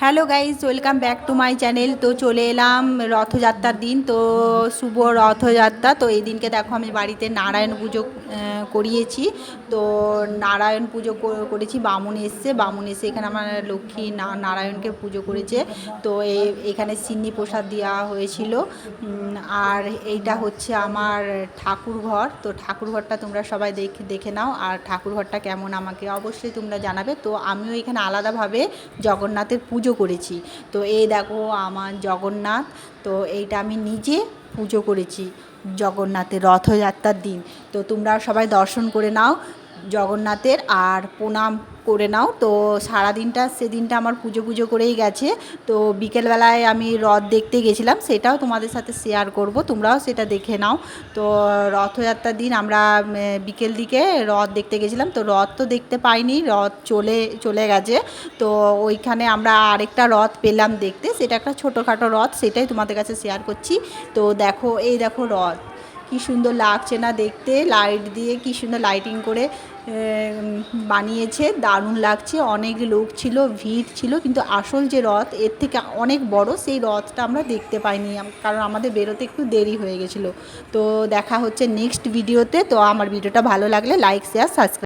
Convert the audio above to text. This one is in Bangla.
Hello guys welcome back to my channel. তো চলে এলাম রথযাত্রার দিন। তো শুভ রথযাত্রা। তো এই দিনকে দেখো আমি বাড়িতে নারায়ণ পুজো করিয়েছি। তো নারায়ণ পুজো কর- করেছি, বামুন এসছে। বামুন এসে এখানে আমার লক্ষ্মী নারায়ণকে পুজো করেছে। তো এখানে সিন্নি প্রসাদ দেওয়া হয়েছিল। আর এইটা হচ্ছে আমার ঠাকুর ঘর। তো ঠাকুর ঘরটা তোমরা সবাই দেখে দেখে নাও। আর ঠাকুর ঘরটা কেমন আমাকে অবশ্যই তোমরা জানাবে। তো আমিও এখানে আলাদাভাবে জগন্নাথের পুজো করেছি। তো এই দেখো আমার জগন্নাথ, তো এইটা আমি নিজে পুজো করেছি জগন্নাথের রথযাত্রার দিন। তো তোমরা সবাই দর্শন করে নাও জগন্নাথের আর প্রণাম করে নাও। তো সারাদিনটা, সেদিনটা আমার পুজো পুজো করেই গেছে। তো বিকেলবেলায় আমি রথ দেখতে গেছিলাম, সেটাও তোমাদের সাথে শেয়ার করব। তোমরাও সেটা দেখে নাও। তো রথযাত্রার দিন আমরা বিকেল দিকে রথ দেখতে গেছিলাম। তো রথ তো দেখতে পাইনি, রথ চলে চলে গেছে। তো ওইখানে আমরা আরেকটা রথ পেলাম দেখতে। সেটা একটা ছোটোখাটো রথ, সেটাই তোমাদের কাছে শেয়ার করছি। তো দেখো, এই দেখো রথ। কি সুন্দর লাগছে না দেখতে। লাইট দিয়ে কি সুন্দর লাইটিং করে বানিয়েছে, দারুণ লাগছে। অনেক লোক ছিল, ভিড় ছিল, কিন্তু আসল যে রথ, এর থেকে অনেক বড় সেই রথটা আমরা দেখতে পাইনি। কারণ আমাদের বেরোতে একটু দেরি হয়ে গেছিল। তো দেখা হচ্ছে নেক্সট ভিডিওতে তো। আমার ভিডিওটা ভালো লাগলে লাইক শেয়ার সাবস্ক্রাইব